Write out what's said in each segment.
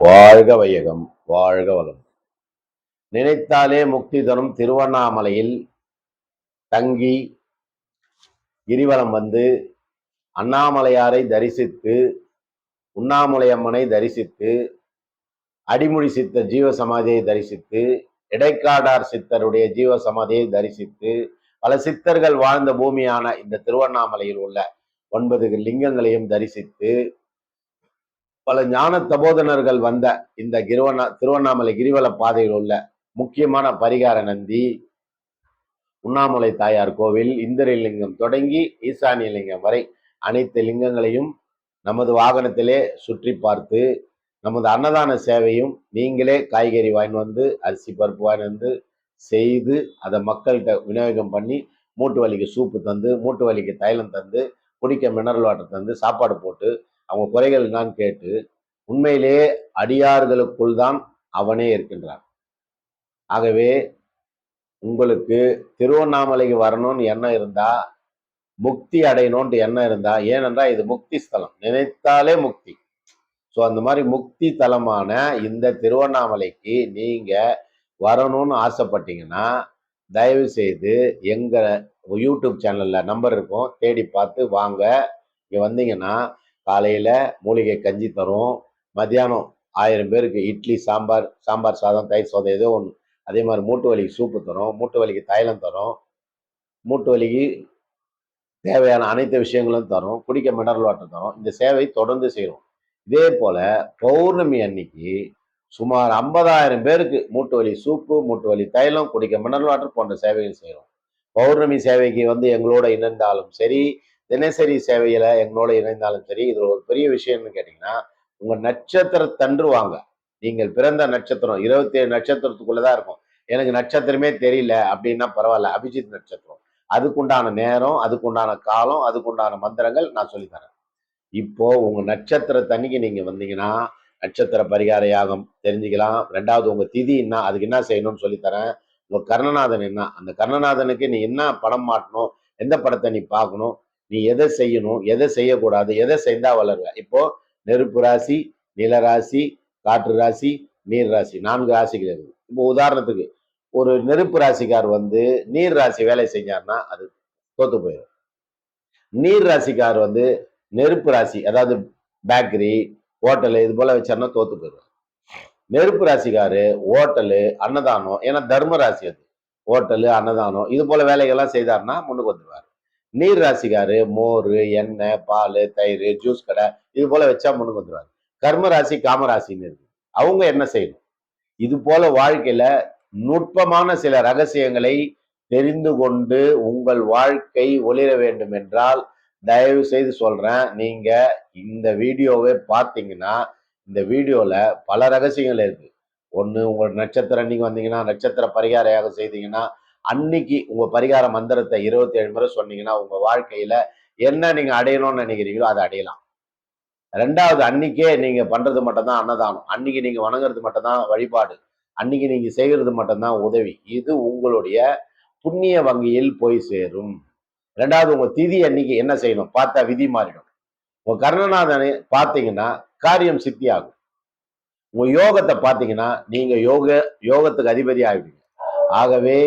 வாழ்க வையகம் வாழ்க வளம். நினைத்தாலே முக்தி தரும் திருவண்ணாமலையில் தங்கி கிரிவலம் வந்து அண்ணாமலையாரை தரிசித்து உண்ணாமலையம்மனை தரிசித்து அடிமுடி சித்த ஜீவ சமாதியை தரிசித்து இடைக்காடார் சித்தருடைய ஜீவ சமாதியை தரிசித்து பல சித்தர்கள் வாழ்ந்த பூமியான இந்த திருவண்ணாமலையில் உள்ள ஒன்பது லிங்கங்களையும் தரிசித்து பல ஞான தபோதனர்கள் வந்த இந்த கிருவண்ணா திருவண்ணாமலை கிரிவல பாதையில் உள்ள முக்கியமான பரிகார நந்தி உண்ணாமலை தாயார் கோவில் இந்திரலிங்கம் தொடங்கி ஈசானிய லிங்கம் வரை அனைத்து லிங்கங்களையும் நமது வாகனத்திலே சுற்றி பார்த்து நமது அன்னதான சேவையும் நீங்களே காய்கறி வாங்கி வந்து அரிசி பருப்பு வாங்கி வந்து செய்து அதை மக்கள்கிட்ட விநியோகம் பண்ணி மூட்டு வலிக்கு சூப்பு தந்து மூட்டு வலிக்கு தைலம் தந்து குடிக்க மினரல் வாட்டர் தந்து சாப்பாடு போட்டு அவங்க குறைகள் தான் கேட்டு உண்மையிலேயே அடியார்களுக்குள் தான் அவனே இருக்கின்றான். ஆகவே உங்களுக்கு திருவண்ணாமலைக்கு வரணும்னு எண்ணம் இருந்தா முக்தி அடையணும்ன்ட்டு எண்ணம் இருந்தா ஏனென்றால் இது முக்தி ஸ்தலம். நினைத்தாலே முக்தி. ஸோ அந்த மாதிரி முக்தி தலமான இந்த திருவண்ணாமலைக்கு நீங்க வரணும்னு ஆசைப்பட்டீங்கன்னா தயவு செய்து எங்க யூடியூப் சேனல்ல நம்பர் இருக்கும். தேடி பார்த்து வாங்க. இங்கே வந்தீங்கன்னா காலையில் மூலிகை கஞ்சி தரும் மத்தியானம் ஆயிரம் பேருக்கு இட்லி சாம்பார் சாம்பார் சாதம் தயிர் சாதம் ஏதோ ஒன்று அதே மாதிரி மூட்டு வலிக்கு சூப்பு தரும் மூட்டு வலிக்கு தைலம் தரும் மூட்டு வலிக்கு தேவையான அனைத்து விஷயங்களும் தரும் குடிக்க மினரல் வாட்டர் தரும் இந்த சேவை தொடர்ந்து செய்வோம். இதே போல் பௌர்ணமி அன்னைக்கு சுமார் ஐம்பதாயிரம் பேருக்கு மூட்டு வலி சூப்பு மூட்டு வலி தைலம் குடிக்க மினரல் வாட்டர் போன்ற சேவைகள் செய்கிறோம் பௌர்ணமி சேவைக்கு வந்து எங்களோட இணைந்தாலும் சரி தினசரி சேவையில எங்களோட இணைந்தாலும் சரி இதுல ஒரு பெரிய விஷயம்னு கேட்டீங்கன்னா உங்க நட்சத்திரத்தன்று வாங்க நீங்கள் பிறந்த நட்சத்திரம் இருபத்தி ஏழு நட்சத்திரத்துக்குள்ளதான் இருக்கும். எனக்கு நட்சத்திரமே தெரியல அப்படின்னா பரவாயில்ல அபிஜித் நட்சத்திரம். அதுக்குண்டான நேரம் அதுக்குண்டான காலம் அதுக்குண்டான மந்திரங்கள் நான் சொல்லித்தரேன் இப்போ உங்க நட்சத்திரத்தன்னைக்கு நீங்க வந்தீங்கன்னா நட்சத்திர பரிகார யாகம் தெரிஞ்சுக்கலாம். ரெண்டாவது உங்க திதி என்ன அதுக்கு என்ன செய்யணும்னு சொல்லித்தரேன் உங்க கர்ணநாதன் என்ன அந்த கர்ணநாதனுக்கு நீ என்ன படம் மாட்டணும் எந்த படத்தை நீ பார்க்கணும் நீ எதை செய்யணும் எதை செய்யக்கூடாது எதை செய்தா வளருவ? இப்போ நெருப்பு ராசி நிலராசி காற்று ராசி நீர் ராசி நான்கு ராசிகள். இருக்கு இப்போ உதாரணத்துக்கு ஒரு நெருப்பு ராசிக்கார் வந்து நீர் ராசி வேலை செஞ்சார்னா அது தோத்து போயிடும் நீர் ராசிக்கார் வந்து நெருப்பு ராசி அதாவது பேக்கரி ஹோட்டலு இது போல வச்சாருன்னா தோத்து போயிடுவார் நெருப்பு ராசிக்காரு ஹோட்டலு அன்னதானம் ஏன்னா தர்ம ராசி அது. ஹோட்டலு அன்னதானம் இது போல வேலைகள்லாம் செய்தாருன்னா முன்னுக்கு வந்துடுவார் நீர் ராசிக்காரு மோர் எண்ணெய் பால் தயிர் ஜூஸ் கடை இது போல வச்சா முன்னுக்கு வந்துடுவார் கர்ம ராசி காமராசின்னு இருக்கு. அவங்க என்ன செய்யணும்? இது போல வாழ்க்கையில நுட்பமான சில ரகசியங்களை தெரிந்து கொண்டு உங்கள் வாழ்க்கை ஒளிர வேண்டும் என்றால் தயவு செய்து சொல்றேன் நீங்க இந்த வீடியோவை பார்த்தீங்கன்னா இந்த வீடியோல பல ரகசியங்கள் இருக்கு. ஒன்று உங்கள் நட்சத்திரம் நீங்கள் வந்தீங்கன்னா நட்சத்திர பரிகார யாகம் செய்தீங்கன்னா அன்னைக்கு உங்க பரிகார மந்திரத்தை இருபத்தி ஏழு முறை சொன்னீங்கன்னா உங்க வாழ்க்கையில என்ன நீங்க அடையணும்னு நினைக்கிறீங்களோ அதை அடையலாம். ரெண்டாவது அன்னைக்கே நீங்க பண்றது மட்டும்தான் அன்னதானம். அன்னைக்கு நீங்க வணங்குறது மட்டும்தான் வழிபாடு. அன்னைக்கு நீங்க செய்கிறது மட்டும்தான் உதவி. இது உங்களுடைய புண்ணிய வங்கியில் போய் சேரும். ரெண்டாவது உங்க திதி அன்னைக்கு என்ன செய்யணும்? பார்த்தா விதி மாறிடும். உங்க கர்ணநாதனை பார்த்தீங்கன்னா காரியம் சித்தி ஆகும் உங்க யோகத்தை பார்த்தீங்கன்னா நீங்க யோக யோகத்துக்கு அதிபதி ஆகிடுவீங்க ஆகவே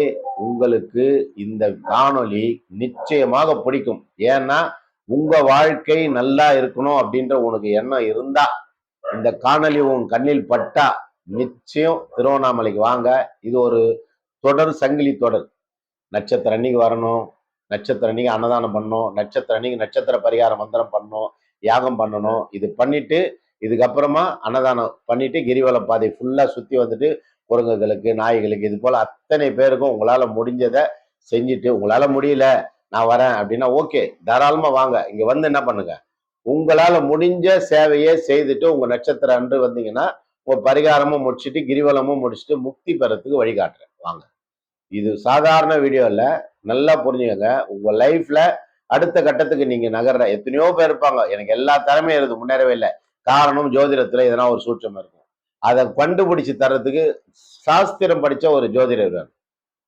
உங்களுக்கு இந்த காணொளி நிச்சயமாக பிடிக்கும். ஏன்னா உங்க வாழ்க்கை நல்லா இருக்கணும் அப்படின்ற உனக்கு எண்ணம் இருந்தா இந்த காணொலி உன் கண்ணில் பட்டா நிச்சயம் திருவண்ணாமலைக்கு வாங்க. இது ஒரு தொடர் சங்கிலி தொடர். நட்சத்திர அன்னைக்கு வரணும் நட்சத்திரம் அன்னைக்கு அன்னதானம் பண்ணணும் நட்சத்திர அன்னைக்கு நட்சத்திர பரிகார மந்திரம் பண்ணணும் யாகம் பண்ணணும். இது பண்ணிட்டு இதுக்கப்புறமா அன்னதானம் பண்ணிட்டு கிரிவல பாதை ஃபுல்லா சுத்தி வந்துட்டு குரங்குகளுக்கு நாய்களுக்கு இது போல அத்தனை பேருக்கும் உங்களால முடிஞ்சதை செஞ்சுட்டு உங்களால முடியல நான் வரேன் அப்படின்னா ஓகே தாராளமா வாங்க. இங்க வந்து என்ன பண்ணுங்க? உங்களால முடிஞ்ச சேவையை செய்துட்டு உங்க நட்சத்திரம் அன்று வந்தீங்கன்னா உங்க பரிகாரமும் முடிச்சுட்டு கிரிவலமும் முடிச்சுட்டு முக்தி பெறத்துக்கு வழிகாட்டுறேன் வாங்க. இது சாதாரண வீடியோ இல்ல நல்லா புரிஞ்சுக்கங்க. உங்க லைஃப்ல அடுத்த கட்டத்துக்கு நீங்க நகர்ற எத்தனையோ பேர் இருப்பாங்க. எனக்கு எல்லா திறமையும் இருக்குது. முன்னேறவே இல்லை. காரணம் ஜோதிடத்துல எதனா ஒரு சூட்சம் இருக்கும். அதை கண்டுபிடிச்சு தர்றதுக்கு சாஸ்திரம் படித்த ஒரு ஜோதிடர்.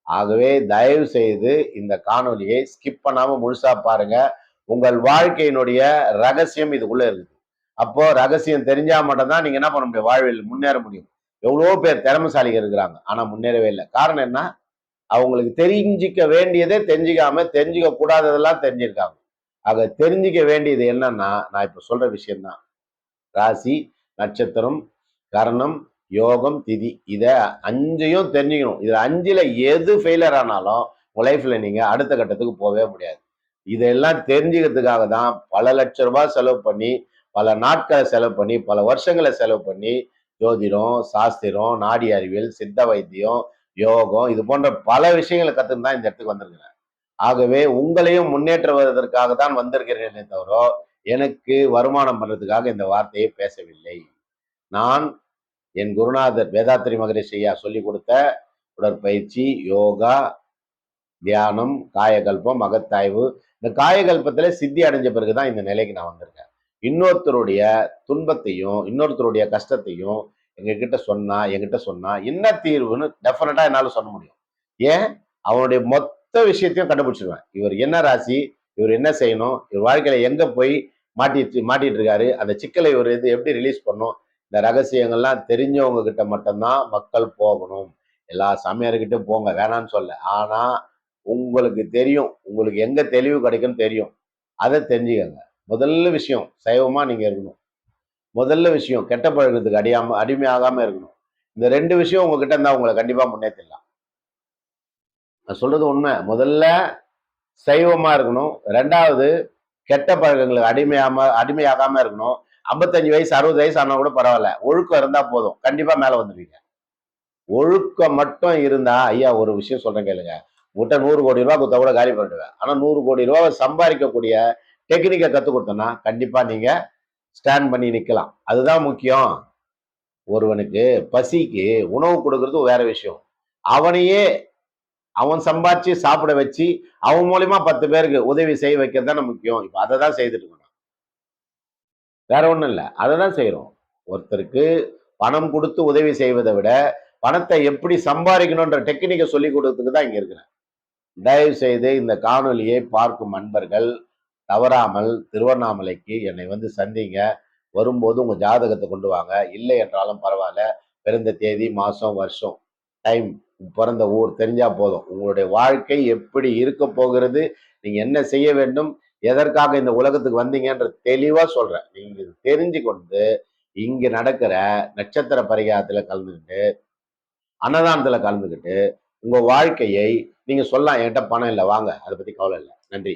ஆகவே தயவு செய்து இந்த காணொலியை ஸ்கிப் பண்ணாமல் முழுசா பாருங்க. உங்கள் வாழ்க்கையினுடைய ரகசியம் இதுக்குள்ள இருக்குது. அப்போ ரகசியம் தெரிஞ்சா மட்டும்தான் நீங்க என்ன பண்ண முடியும்? வாழ்வில் முன்னேற முடியும். எவ்வளோ பேர் திறமைசாலிகள் இருக்கிறாங்க. ஆனா முன்னேறவே இல்லை. காரணம் என்ன? அவங்களுக்கு தெரிஞ்சிக்க வேண்டியதே தெரிஞ்சுக்காம தெரிஞ்சிக்க கூடாததெல்லாம் தெரிஞ்சிருக்காங்க. ஆக தெரிஞ்சுக்க வேண்டியது என்னன்னா நான் இப்ப சொல்ற விஷயம்தான். ராசி நட்சத்திரம் கரணம் யோகம் திதி. இதை அஞ்சையும் தெரிஞ்சுக்கணும். இதில் அஞ்சில் எது ஃபெயிலியர் ஆனாலும் உங்கள் லைஃப்பில் நீங்கள் அடுத்த கட்டத்துக்கு போகவே முடியாது. இதெல்லாம் தெரிஞ்சுக்கிறதுக்காக தான் பல லட்ச ரூபாய் செலவு பண்ணி பல நாட்களை செலவு பண்ணி பல வருஷங்களை செலவு பண்ணி ஜோதிடம் சாஸ்திரம் நாடி அறிவியல் சித்த வைத்தியம் யோகம் இது போன்ற பல விஷயங்களை கற்றுன்னு தான் இந்த இடத்துக்கு வந்திருக்கிறேன். ஆகவே உங்களையும் முன்னேற்றுவதற்காக தான் வந்திருக்கிறேனே தவிர எனக்கு வருமானம் பண்ணுறதுக்காக இந்த வார்த்தையை பேசவில்லை. நான் என் குருநாதர் வேதாத்திரி மகரிஷி ஐயா சொல்லி கொடுத்த உடற்பயிற்சி யோகா தியானம் காயகல்பம் அகத்தாய்வு இந்த காயகல்பத்துல சித்தி அடைஞ்ச பிறகுதான் இந்த நிலைக்கு நான் வந்திருக்கேன். இன்னொருத்தருடைய துன்பத்தையும் இன்னொருத்தருடைய கஷ்டத்தையும் எங்ககிட்ட சொன்னா என்கிட்ட சொன்னா என்ன தீர்வுன்னு டெஃபினட்டா என்னால சொல்ல முடியும். ஏன்? அவனுடைய மொத்த விஷயத்தையும் கண்டுபிடிச்சிருவேன். இவர் என்ன ராசி? இவர் என்ன செய்யணும்? இவர் வாழ்க்கையில எங்க போய் மாட்டிட்டு மாட்டிட்டு இருக்காரு? அந்த சிக்கலை இவர் இது எப்படி ரிலீஸ் பண்ணும் இந்த ரகசியங்கள்லாம் தெரிஞ்சவங்க கிட்ட மட்டும்தான் மக்கள் போகணும். எல்லா சாமியார்கிட்ட போங்க வேணான்னு சொல்ல. ஆனா உங்களுக்கு தெரியும் உங்களுக்கு எங்க தெளிவு கிடைக்கும்னு தெரியும். அதை தெரிஞ்சுக்கங்க. முதல்ல விஷயம் சைவமா நீங்க இருக்கணும். முதல்ல விஷயம் கெட்ட பழக்கத்துக்கு அடியாம அடிமையாகாமல் இருக்கணும். இந்த ரெண்டு விஷயம் உங்ககிட்ட இருந்தா உங்களை கண்டிப்பா முன்னேற்றிடலாம் நான் சொல்றது உண்மை. முதல்ல சைவமா இருக்கணும். ரெண்டாவது கெட்ட பழக்கங்களுக்கு அடிமையாம அடிமையாகாம இருக்கணும். ஐம்பத்தஞ்சு வயசு அறுபது வயசு ஆனா கூட பரவாயில்ல. ஒழுக்கம் இருந்தால் போதும். கண்டிப்பாக மேலே வந்துடுவீங்க ஒழுக்கம் மட்டும் இருந்தா ஐயா ஒரு விஷயம் சொல்றேன் கேளுங்க. உங்கள்கிட்ட நூறு கோடி ரூபா கொடுத்தா கூட காலி பண்ணிடுவேன். ஆனால் நூறு கோடி ரூபாவை சம்பாதிக்கக்கூடிய டெக்னிக்கை கற்றுக் கொடுத்தோன்னா கண்டிப்பாக நீங்க ஸ்டாண்ட் பண்ணி நிற்கலாம் அதுதான் முக்கியம். ஒருவனுக்கு பசிக்கு உணவு கொடுக்கறது வேற விஷயம். அவனையே அவன் சம்பாதிச்சு சாப்பிட வச்சு அவன் மூலியமா பத்து பேருக்கு உதவி செய்ய வைக்கிறது தானே முக்கியம். இப்போ அதை தான் செய்துட்டு வேற ஒன்றும் இல்லை. அதை தான் செய்கிறோம் ஒருத்தருக்கு பணம் கொடுத்து உதவி செய்வதை விட பணத்தை எப்படி சம்பாதிக்கணுன்ற டெக்னிக்கை சொல்லி கொடுத்ததுக்கு தான் இங்கே இருக்கிறேன். தயவு செய்து இந்த காணொலியை பார்க்கும் அன்பர்கள் தவறாமல் திருவண்ணாமலைக்கு என்னை வந்து சந்திங்க. வரும்போது உங்கள் ஜாதகத்தை கொண்டு வாங்க. இல்லை என்றாலும் பரவாயில்ல. பிறந்த தேதி மாதம் வருஷம் டைம் பிறந்த ஊர் தெரிஞ்சால் போதும். உங்களுடைய வாழ்க்கை எப்படி இருக்க போகிறது நீங்கள் என்ன செய்ய வேண்டும் எதற்காக இந்த உலகத்துக்கு வந்தீங்கன்ற தெளிவா சொல்றேன். நீங்க தெரிஞ்சு கொண்டு இங்க நடக்கிற நட்சத்திர பரிகாரத்துல கலந்துக்கிட்டு அன்னதானத்துல கலந்துக்கிட்டு உங்க வாழ்க்கையை நீங்க சொல்லலாம் என்கிட்ட பணம் இல்லை வாங்க. அதை பத்தி கவலை இல்லை. நன்றி.